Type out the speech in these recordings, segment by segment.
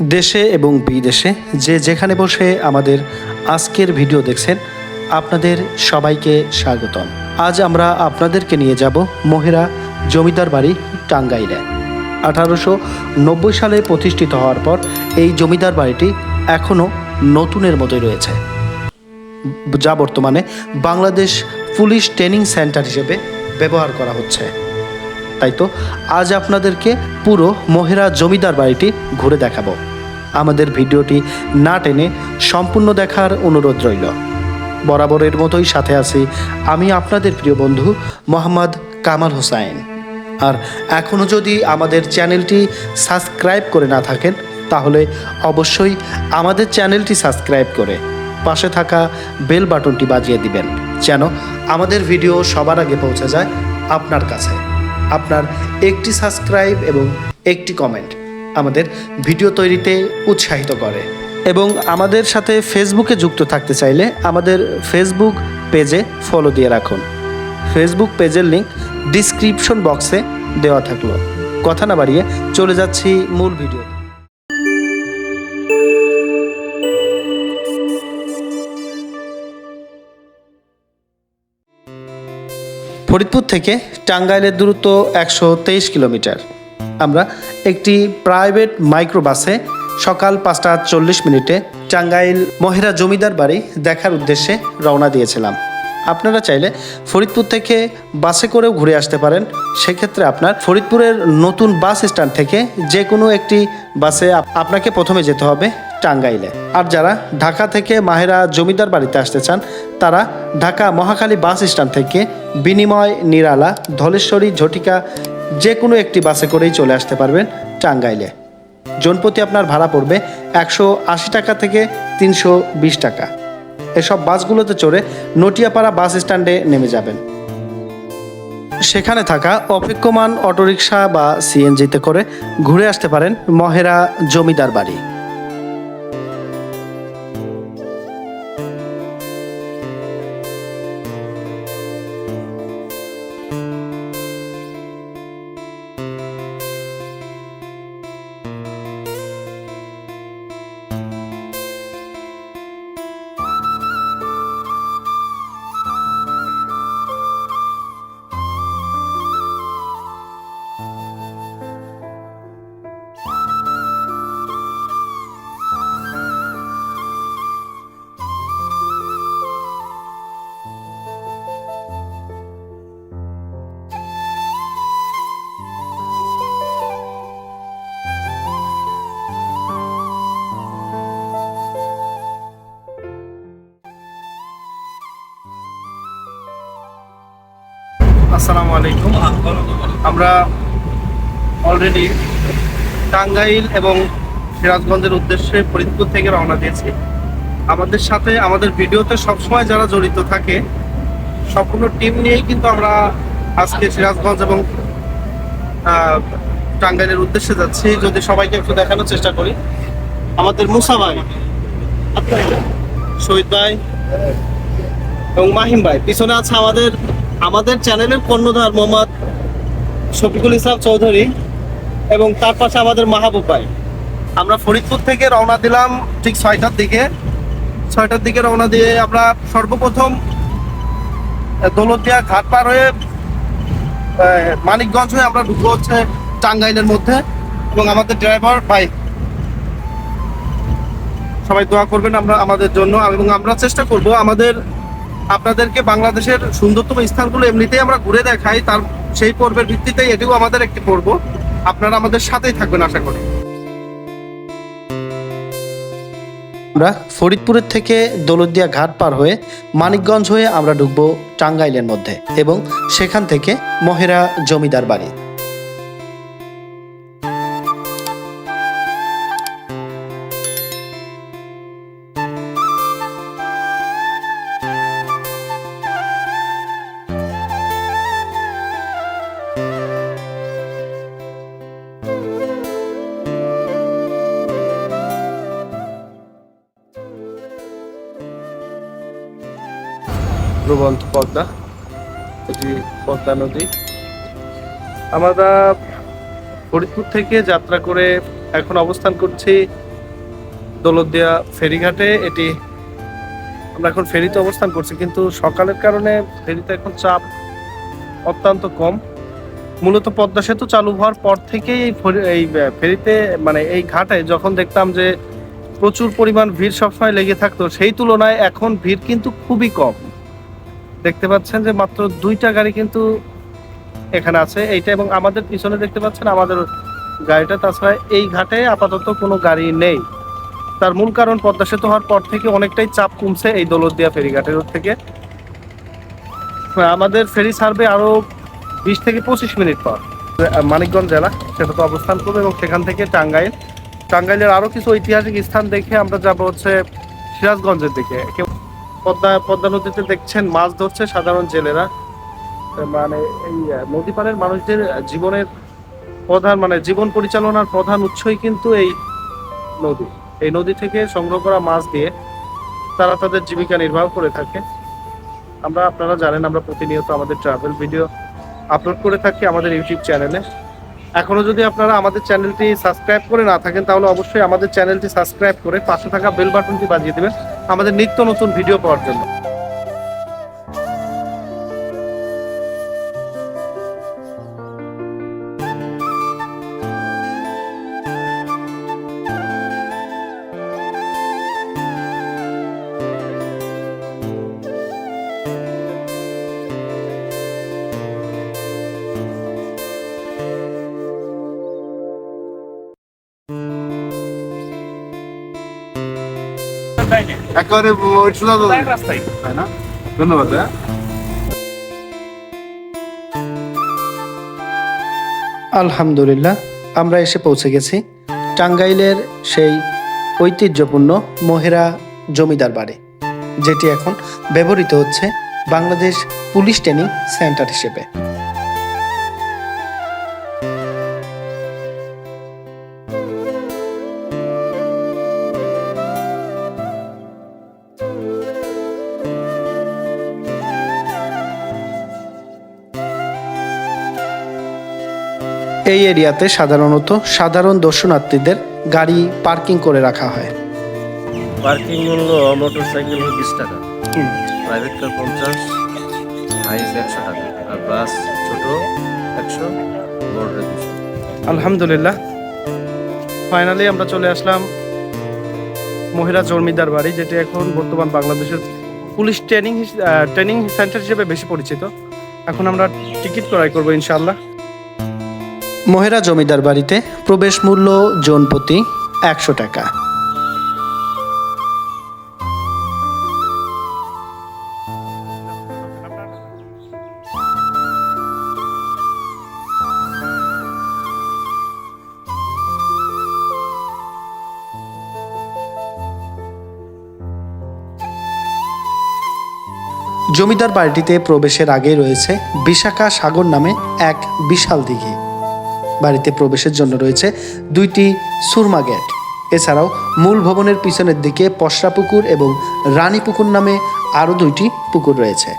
দেশে এবং বিদেশে যে যেখানে বসে আমাদের আজকের ভিডিও দেখছেন, আপনাদের সবাইকে স্বাগতম। আজ আমরা আপনাদেরকে নিয়ে যাব মহেরা জমিদার বাড়ি টাঙ্গাইলে। আঠারোশো নব্বই সালে প্রতিষ্ঠিত হওয়ার পর এই জমিদার বাড়িটি এখনও নতুনের মতোই রয়েছে। যা বর্তমানে বাংলাদেশ পুলিশ ট্রেনিং সেন্টার হিসেবে ব্যবহার করা হচ্ছে। তাই তো আজ আপনাদেরকে পুরো মহেরা জমিদার বাড়িটি ঘুরে দেখাবো। আমাদের ভিডিওটি না টেনে সম্পূর্ণ দেখার অনুরোধ রইল। বরাবরের মতোই সাথে আছি আমি আপনাদের প্রিয় বন্ধু মোহাম্মদ কামাল হোসাইন। আর এখনও যদি আমাদের চ্যানেলটি সাবস্ক্রাইব করে না থাকেন, তাহলে অবশ্যই আমাদের চ্যানেলটি সাবস্ক্রাইব করে পাশে থাকা বেল বাটনটি বাজিয়ে দিবেন, যেন আমাদের ভিডিও সবার আগে পৌঁছে যায় আপনার কাছে। আপনার একটি সাবস্ক্রাইব এবং একটি কমেন্ট আমাদের ভিডিও তৈরিতে উৎসাহিত করে। এবং আমাদের সাথে ফেসবুকে যুক্ত থাকতে চাইলে আমাদের ফেসবুক পেজে ফলো দিয়ে রাখুন। ফেসবুক পেজের লিঙ্ক ডিসক্রিপশন বক্সে দেওয়া থাকল। কথা না বাড়িয়ে চলে যাচ্ছি মূল ভিডিও ফরিদপুর থেকে টাঙ্গাইলের দূরত্ব একশো তেইশ কিলোমিটার। আমরা একটি প্রাইভেট মাইক্রোবাসে সকাল পাঁচটা চল্লিশ মিনিটে টাঙ্গাইল মহেরা জমিদার বাড়ি দেখার উদ্দেশ্যে রওনা দিয়েছিলাম। আপনারা চাইলে ফরিদপুর থেকে বাসে করেও ঘুরে আসতে পারেন। সেক্ষেত্রে আপনার ফরিদপুরের নতুন বাস স্ট্যান্ড থেকে যে কোনো একটি বাসে আপ- আপনাকে প্রথমে যেতে হবে। টাঙ্গাইলে। আর যারা ঢাকা থেকে মাহেরা জমিদার বাড়িতে আসতে চান, তারা ঢাকা মহাখালী বাস স্ট্যান্ড থেকে বিনিময়, নিরালা, ধলেশ্বরী, ঝটিকা যে কোনো একটি বাসে করেই চলে আসতে পারবেন টাঙ্গাইলে। জনপ্রতি আপনার ভাড়া পড়বে একশো আশি টাকা থেকে তিনশো বিশ টাকা। এসব বাসগুলোতে চড়ে নটিয়াপাড়া বাস স্ট্যান্ডে নেমে যাবেন। সেখানে থাকা অপেক্ষমান অটোরিকশা বা সিএনজিতে করে ঘুরে আসতে পারেন মহেরা জমিদার বাড়ি। আসসালামু আলাইকুম। আমরা অলরেডি টাঙ্গাইল এবং সিরাজগঞ্জের উদ্দেশ্যে ফরিদপুর থেকে রওনা দিয়েছি। আমাদের সাথে আমাদের ভিডিওতে সবসময় যারা জড়িত থাকে, সম্পূর্ণ টিম নিয়েই কিন্তু আমরা আজকে সিরাজগঞ্জ এবং টাঙ্গাইলের উদ্দেশ্যে যাচ্ছি। যদি সবাইকে একটু দেখানোর চেষ্টা করি। আমাদের মুসা ভাই শহীদ ভাই এবং মাহিম ভাই, পিছনে আছে আমাদের আমাদের চ্যানেলের কর্ণধার মোহাম্মদ শফিকুল ইসলাম চৌধুরী এবং তার পাশে আমাদের মাহবুব ভাই। আমরা ফরিদপুর থেকে রওনা দিলাম ঠিক ছয়টার দিকে। ছয়টার দিকে রওনা দিয়ে আমরা সর্বপ্রথম আহ, দৌলতদিয়া ঘাট পার হয়ে মানিকগঞ্জ হয়ে আমরা ঢুকবো হচ্ছে টাঙ্গাইলের মধ্যে এবং আমাদের ড্রাইভার ভাই। সবাই দোয়া করবেন আমরা আমাদের জন্য এবং আমরা চেষ্টা করব আমাদের আপনাদেরকে বাংলাদেশের সুন্দরতম স্থানগুলো এমনিতেই আমরা ঘুরে দেখাই, তার সেই পর্বের ভিত্তিতে এটিও আমাদের একটি পর্ব। আপনারা আমাদের সাথেই থাকবেন, আশা করি। আমরা ফরিদপুরের থেকে দৌলতদিয়া ঘাট পার হয়ে মানিকগঞ্জ হয়ে আমরা ঢুকবো টাঙ্গাইলের মধ্যে এবং সেখান থেকে মহেরা জমিদার বাড়ি। প্রবন্ত পদ্মা, এটি পদ্মা নদী। আমরা ফরিদপুর থেকে যাত্রা করে এখন অবস্থান করছি দৌলতদিয়া ফেরিঘাটে। এটি আমরা এখন ফেরিতে অবস্থান করছি, কিন্তু সকালের কারণে ফেরিতে এখন চাপ অত্যন্ত কম। মূলত পদ্মা সেতু চালু হওয়ার পর থেকেই এই এই ফেরিতে মানে এই ঘাটে যখন দেখতাম যে প্রচুর পরিমাণ ভিড় সবসময় লেগে থাকতো, সেই তুলনায় এখন ভিড় কিন্তু খুবই কম। দেখতে পাচ্ছেন যে মাত্র দুইটা গাড়ি কিন্তু এখানে আছে। এইটা এবং আমাদের পিছনে দেখতে পাচ্ছেন আমাদের গাড়িটা। তাছাড়া এই ঘাটে আপাতত কোনো গাড়ি নেই। তার মূল কারণ পদ্মা সেতু হওয়ার পর থেকে অনেকটাই চাপ কমছে এই দৌলতদিয়া ফেরিঘাটের থেকে। আমাদের ফেরি সার্ভে আরও বিশ থেকে পঁচিশ মিনিট পর। মানিকগঞ্জ জেলা, সেটা তো অবস্থান করবে এবং সেখান থেকে টাঙ্গাইল। টাঙ্গাইলের আরও কিছু ঐতিহাসিক স্থান দেখে আমরা যাব হচ্ছে সিরাজগঞ্জের দিকে। পদ্মা পদ্মা নদীতে দেখছেন মাছ ধরছে সাধারণ জেলেরা। মানে এই নদী পাড়ের মানুষদের জীবনের প্রধান মানে জীবন পরিচালনার প্রধান উৎসই কিন্তু এই নদী। এই নদী থেকে সংগ্রহ করা মাছ দিয়ে তারা তাদের জীবিকা নির্বাহ করে থাকে। আমরা, আপনারা জানেন, আমরা প্রতিনিয়ত আমাদের ট্রাভেল ভিডিও আপলোড করে থাকি আমাদের ইউটিউব চ্যানেলে এখনও যদি আপনারা আমাদের চ্যানেলটি সাবস্ক্রাইব করে না থাকেন, তাহলে অবশ্যই আমাদের চ্যানেলটি সাবস্ক্রাইব করে পাশে থাকা বেল বাটনটি বাজিয়ে দেবেন। আমাদের নিত্য নতুন ভিডিও পাওয়ার জন্য। একেবারে ওই সোজা তো তাই না? ধন্যবাদ হ্যাঁ আলহামদুলিল্লাহ আমরা এসে পৌঁছে গেছি টাঙ্গাইলের সেই ঐতিহ্যপূর্ণ মহেরা জমিদার বাড়ি যেটি এখন ব্যবহৃত হচ্ছে বাংলাদেশ পুলিশ ট্রেনিং সেন্টার হিসেবে। এই এরিয়াতে সাধারণত সাধারণ দর্শনার্থীদের গাড়ি পার্কিং করে রাখা হয়। পার্কিং মূল্য মোটর সাইকেল বিশ টাকা। প্রাইভেট কার পঞ্চাশ হাইস একশো টাকা। আর বাস ছোট একশো দুশো। আলহামদুলিল্লাহ। ফাইনালি আমরা চলে আসলাম মহিলা জমিদার বাড়ি যেটি এখন বর্তমান বাংলাদেশের পুলিশ ট্রেনিং ট্রেনিং সেন্টার হিসেবে বেশি পরিচিত। এখন আমরা টিকিট ক্রয় করব ইনশাল্লাহ মহেরা জমিদার বাড়িতে প্রবেশ মূল্য জনপ্রতি একশো টাকা। জমিদার বাড়িটিতে প্রবেশের আগে রয়েছে বিশাখা সাগর নামে এক বিশাল দিঘি। বাড়িতে প্রবেশের জন্য রয়েছে দুইটি সুরমা গেট। এছাড়াও মূল ভবনের পিছনের দিকে পশরা পুকুর এবং রানী পুকুর নামে আরও দুইটি পুকুর রয়েছে।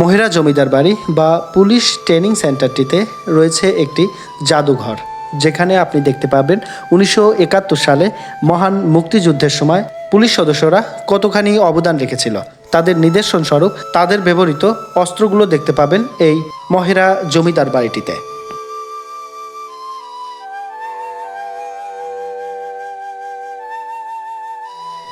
মহিলা জমিদার বাড়ি বা পুলিশ ট্রেনিং সেন্টারটিতে রয়েছে একটি জাদুঘর। যেখানে আপনি দেখতে পাবেন উনিশশো একাত্তর সালে মহান মুক্তিযুদ্ধের সময় পুলিশ সদস্যরা কতখানি অবদান রেখেছিল? তাদের নিদর্শন স্বরূপ তাদের ব্যবহৃত অস্ত্রগুলো দেখতে পাবেন এই মহেরা জমিদার বাড়িটিতে।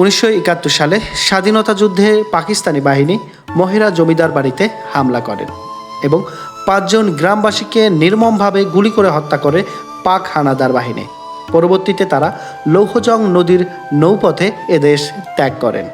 উনিশশো একাত্তর সালে স্বাধীনতা যুদ্ধে পাকিস্তানি বাহিনী মহেরা জমিদার বাড়িতে হামলা করেন এবং পাঁচজন গ্রামবাসীকে নির্মমভাবে গুলি করে হত্যা করে পাক হানাদার বাহিনী। পরবর্তীতে তারা লৌহজং নদীর নৌপথে এদেশ ত্যাগ করেন।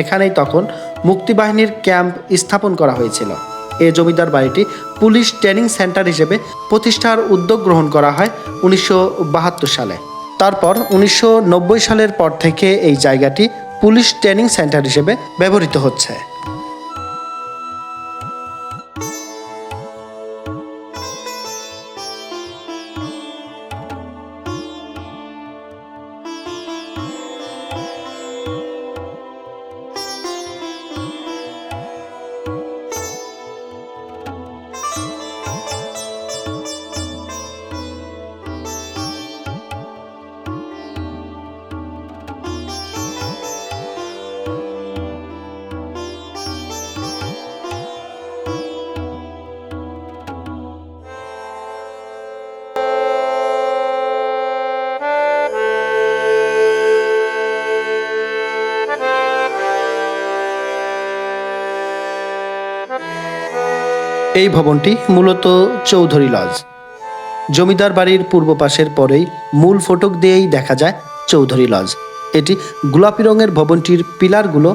এখানেই তখন মুক্তিবাহিনীর ক্যাম্প স্থাপন করা হয়েছিল। এ জমিদার বাড়িটি পুলিশ ট্রেনিং সেন্টার হিসেবে প্রতিষ্ঠার উদ্যোগ গ্রহণ করা হয় উনিশশো বাহাত্তর সালে। তারপর উনিশশো নব্বই সালের পর থেকে এই জায়গাটি পুলিশ ট্রেনিং সেন্টার হিসেবে ব্যবহৃত হচ্ছে। এই ভবনটি মূলত চৌধুরী লজ। জমিদার বাড়ির পূর্ব পাশের পরেই মূল ফটক দিয়েই দেখা যায় চৌধুরী লজ। এটি গোলাপি রঙের ভবনটির পিলারগুলো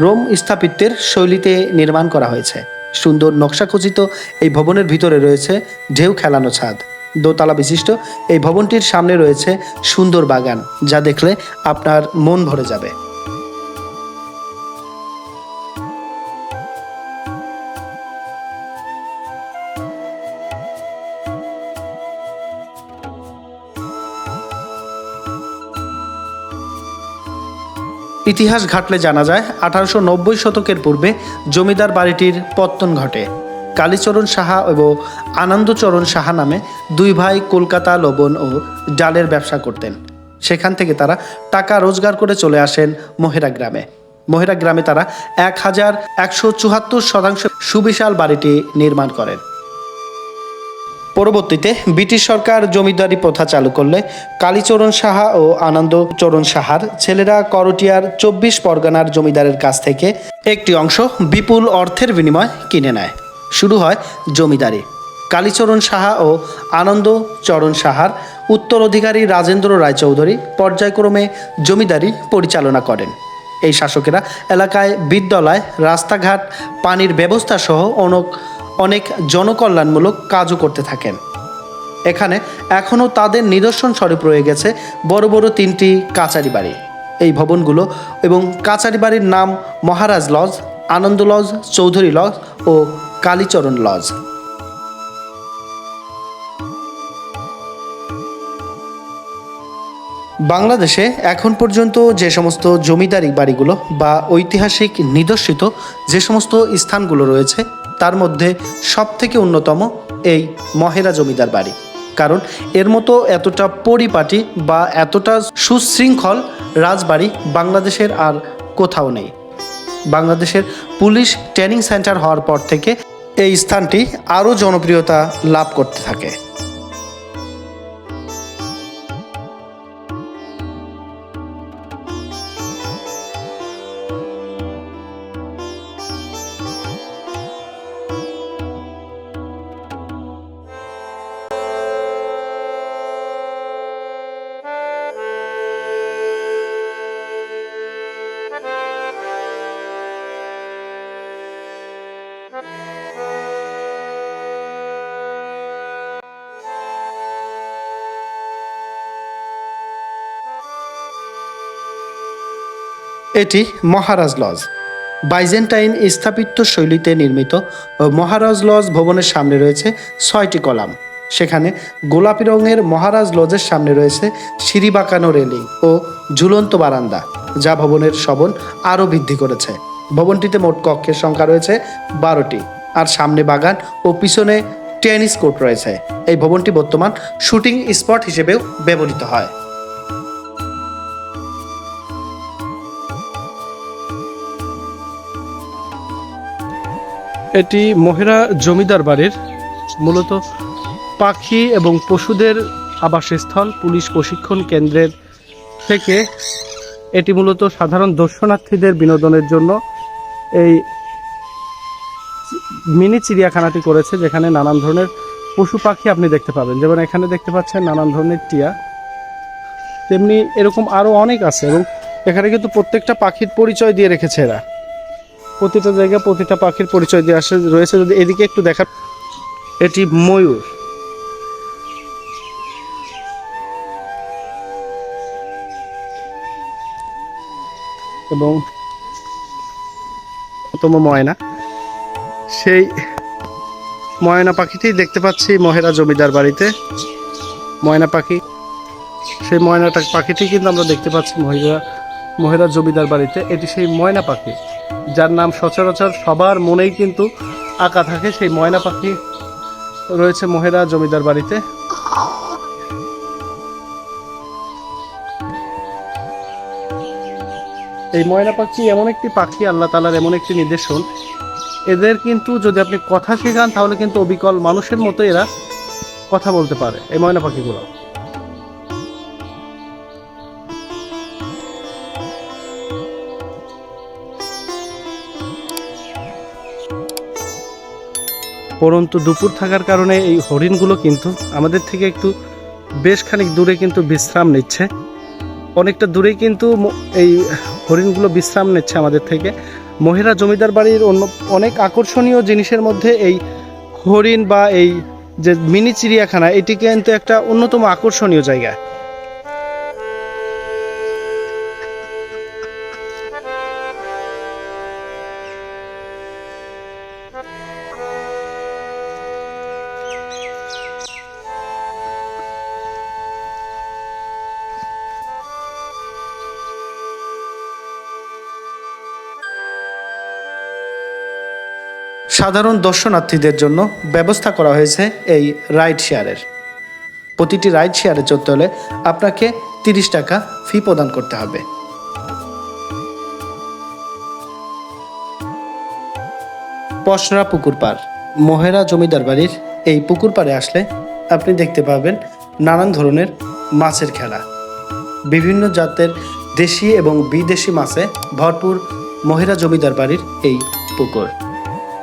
রোম স্থাপত্যের শৈলীতে নির্মাণ করা হয়েছে। সুন্দর নকশাখচিত এই ভবনের ভিতরে রয়েছে ঢেউ খেলানো ছাদ। দোতলা বিশিষ্ট এই ভবনটির সামনে রয়েছে সুন্দর বাগান, যা দেখলে আপনার মন ভরে যাবে। ইতিহাস ঘাটলে জানা যায়, আঠারোশো নব্বই শতকের পূর্বে জমিদার বাড়িটির পত্তন ঘটে। কালীচরণ সাহা এবং আনন্দচরণ সাহা নামে দুই ভাই কলকাতা লবণ ও ডালের ব্যবসা করতেন। সেখান থেকে তারা টাকা রোজগার করে চলে আসেন মহেরা গ্রামে। মহেরা গ্রামে তারা এক হাজার একশো চুয়াত্তর শতাংশ সুবিশাল বাড়িটি নির্মাণ করেন। পরবর্তীতে ব্রিটিশ সরকার জমিদারি প্রথা চালু করলে কালীচরণ সাহা ও আনন্দচরণ সাহার ছেলেরা করটিয়ার চব্বিশ পরগনার জমিদারের কাছ থেকে একটি অংশ বিপুল অর্থের বিনিময় কিনে নেয়। শুরু হয় জমিদারি। কালীচরণ সাহা ও আনন্দচরণ সাহার উত্তরাধিকারী রাজেন্দ্র রায়চৌধুরী পর্যায়ক্রমে জমিদারি পরিচালনা করেন। এই শাসকেরা এলাকায় বিদ্যালয়, রাস্তাঘাট, পানির ব্যবস্থা সহ অনেক অনেক জনকল্যাণমূলক কাজও করতে থাকেন। এখানে এখনও তাদের নিদর্শন স্বরূপ রয়ে গেছে বড় বড় তিনটি কাচারি বাড়ি। এই ভবনগুলো এবং কাচারি বাড়ির নাম Maharaj lodge, Ananda lodge, Chowdhury lodge ও কালীচরণ লজ। বাংলাদেশে এখন পর্যন্ত যে সমস্ত জমিদারি বাড়িগুলো বা ঐতিহাসিক নিদর্শিত যে সমস্ত স্থানগুলো রয়েছে তার মধ্যে সব থেকে অন্যতম এই মহেরা জমিদার বাড়ি। কারণ এর মতো এতটা পরিপাটি বা এতটা সুশৃঙ্খল রাজবাড়ি বাংলাদেশের আর কোথাও নেই। বাংলাদেশের পুলিশ ট্রেনিং সেন্টার হওয়ার পর থেকে এই স্থানটি আরও জনপ্রিয়তা লাভ করতে থাকে। এটি মহারাজ লজ। বাইজেন্টাইন স্থাপত্য শৈলীতে নির্মিত মহারাজ লজ ভবনের সামনে রয়েছে ছয়টি কলাম। সেখানে গোলাপি রঙের মহারাজ লজের সামনে রয়েছে সিঁড়ি বাঁকানো রেলিং ও ঝুলন্ত বারান্দা, যা ভবনের শোভন আরও বৃদ্ধি করেছে। ভবনটিতে মোট কক্ষের সংখ্যা রয়েছে বারোটি আর সামনে বাগান ও পিছনে টেনিস কোর্ট রয়েছে। এই ভবনটি বর্তমান শুটিং স্পট হিসেবেও ব্যবহৃত হয়। এটি মহেরা জমিদার বাড়ির। মূলত পাখি এবং পশুদের আবাসস্থল, পুলিশ প্রশিক্ষণ কেন্দ্রের থেকে এটি মূলত সাধারণ দর্শনার্থীদের বিনোদনের জন্য এই মিনি চিড়িয়াখানাটি করেছে, যেখানে নানান ধরনের পশু পাখি আপনি দেখতে পাবেন। যেমন এখানে দেখতে পাচ্ছেন নানান ধরনের টিয়া। তেমনি এরকম আরও অনেক আছে এবং এখানে কিন্তু প্রত্যেকটা পাখির পরিচয় দিয়ে রেখেছে এরা। প্রতিটা জায়গায় প্রতিটা পাখির পরিচয় দিয়ে আসে, রয়েছে। যদি এদিকে একটু দেখা এটি ময়ূর। এবং অন্যতম ময়না। সেই ময়না পাখিটি দেখতে পাচ্ছি মহেরা জমিদার বাড়িতে। ময়না পাখি। সেই ময়নাটা পাখিটি কিন্তু আমরা দেখতে পাচ্ছি মহিলা মহেরা জমিদার বাড়িতে। এটি সেই ময়না পাখি। যার নাম সচরাচর সবার মনেই কিন্তু আঁকা থাকে। সেই ময়না পাখি রয়েছে মহেরা জমিদার বাড়িতে। এই ময়না পাখি এমন একটি পাখি, আল্লাহ তালার এমন একটি নির্দেশন এদের কিন্তু যদি আপনি কথা শেখান, তাহলে কিন্তু অবিকল মানুষের মতো এরা কথা বলতে পারে, এই ময়না পাখিগুলো। পরন্তু দুপুর থাকার কারণে এই হরিণগুলো কিন্তু আমাদের থেকে একটু বেশ খানিক দূরে কিন্তু বিশ্রাম নিচ্ছে। অনেকটা দূরেই কিন্তু এই হরিণগুলো বিশ্রাম নিচ্ছে আমাদের থেকে। মহিলা জমিদার বাড়ির অন্য অনেক আকর্ষণীয় জিনিসের মধ্যে এই হরিণ বা এই যে মিনি চিড়িয়াখানা, এটি কিন্তু একটা অন্যতম আকর্ষণীয় জায়গা। সাধারণ দর্শনার্থীদের জন্য ব্যবস্থা করা হয়েছে এই রাইড শেয়ারের। প্রতিটি রাইড শেয়ারে চড়তে হলে আপনাকে তিরিশ টাকা ফি প্রদান করতে হবে। পশরা পুকুর পার মহেরা জমিদার বাড়ির এই পুকুর পাড়ে আসলে আপনি দেখতে পাবেন নানান ধরনের মাছের খেলা। বিভিন্ন জাতের দেশি এবং বিদেশি মাছে ভরপুর মহিলা জমিদার বাড়ির এই পুকুর।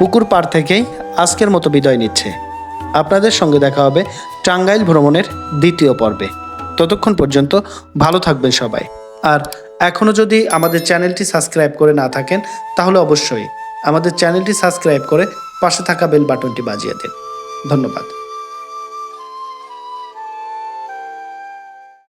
পুকুর পাড় থেকেই আজকের মতো বিদায় নিচ্ছে। আপনাদের সঙ্গে দেখা হবে টাঙ্গাইল ভ্রমণের দ্বিতীয় পর্বে। ততক্ষণ পর্যন্ত ভালো থাকবেন সবাই। আর এখনও যদি আমাদের চ্যানেলটি সাবস্ক্রাইব করে না থাকেন, তাহলে অবশ্যই আমাদের চ্যানেলটি সাবস্ক্রাইব করে পাশে থাকা বেল বাটনটি বাজিয়ে দিন। ধন্যবাদ।